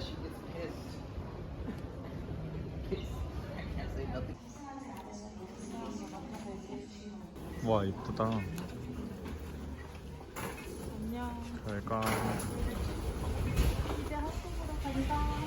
unless she gets pissed. I can't say nothing. 와 이쁘다. 안녕. 별까. 이제 학교로 간다.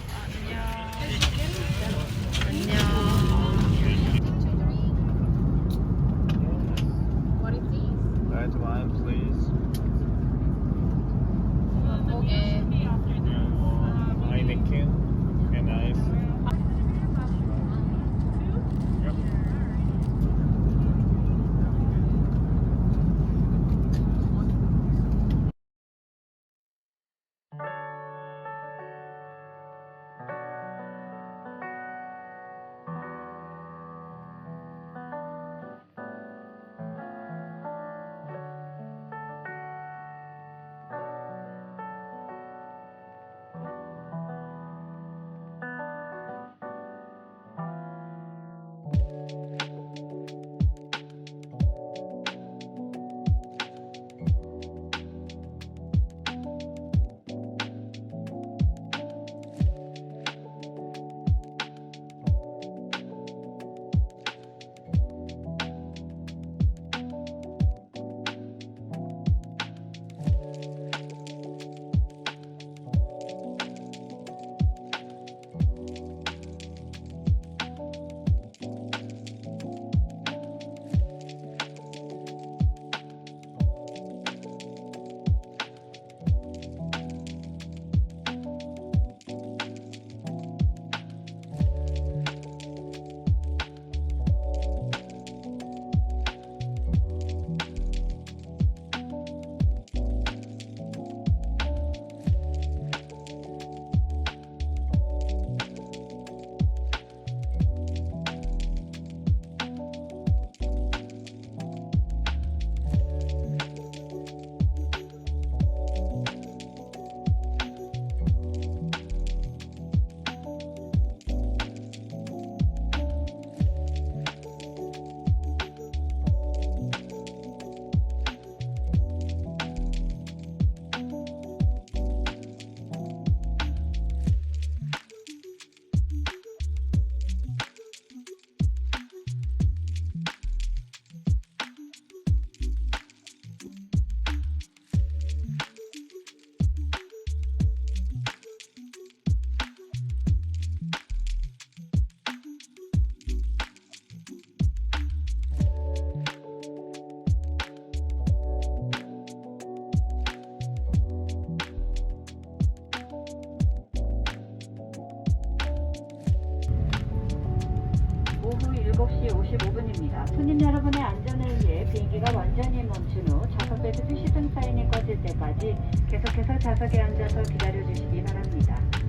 7시 55분입니다. 손님 여러분의 안전을 위해 비행기가 완전히 멈춘 후 좌석벨트 표시등 사인이 꺼질 때까지 계속해서 좌석에 앉아서 기다려 주시기 바랍니다.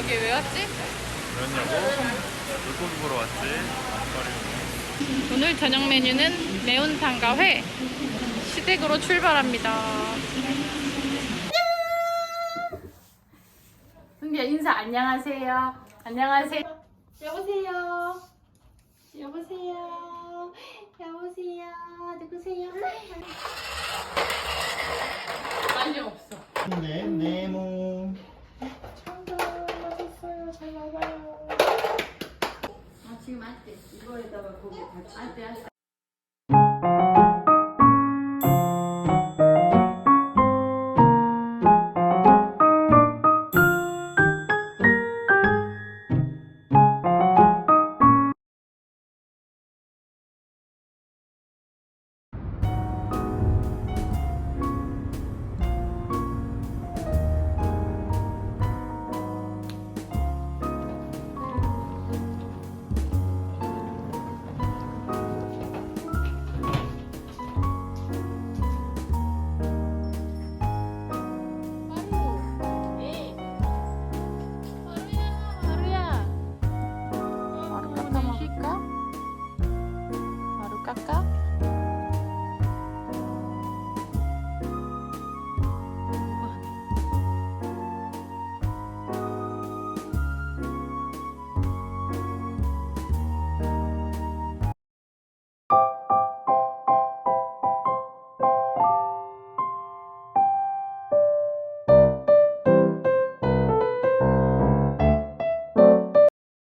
여기 왜 왔지? 그랬냐고? 물고기 보러 왔지. 오늘 저녁 메뉴는 매운탕과 회. 시댁으로 출발합니다. 승기야 인사 안녕하세요. 안녕하세요. 여보세요. 여보세요. 여보세요. 누구세요? 빨리 없어. 네, 네모. 아 지금 안 돼. 이거에다가 고기 같이 안 돼. 안 돼. 깎아?